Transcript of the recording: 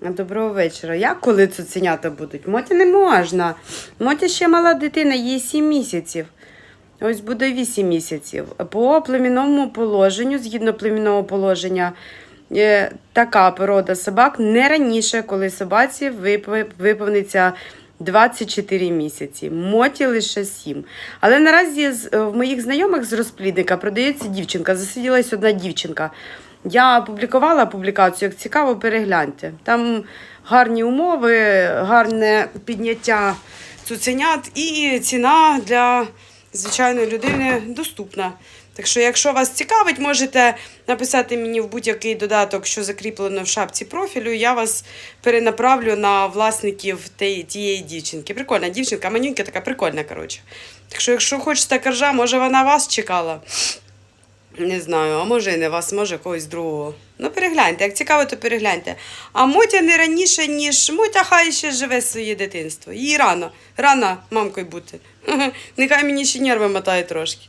Доброго вечора. Як коли цуценята будуть? Моті не можна. Моті ще мала дитина, їй 7 місяців. Ось буде 8 місяців. По племінному положенню, згідно племінного положення, е, така порода собак не раніше, коли собаці виповниться 24 місяці. Моті лише 7. Але наразі в моїх знайомих з розплідника продається дівчинка. Засиділась одна дівчинка. Я опублікувала публікацію, як цікаво, перегляньте. Там гарні умови, гарне підняття цуценят і ціна для звичайної людини доступна. Так що, якщо вас цікавить, можете написати мені в будь-який додаток, що закріплено в шапці профілю. Я вас перенаправлю на власників тієї дівчинки. Прикольна дівчинка, манюнька така прикольна, коротше. Так що, якщо хочете коржа, може вона вас чекала. Не знаю, а може і не вас, може когось другого. Ну, перегляньте, як цікаво, то перегляньте. А Мотя не раніше, ніж Мотя хай ще живе своє дитинство. Їй рано, рано мамкою бути. Нехай мені ще нерви мотає трошки.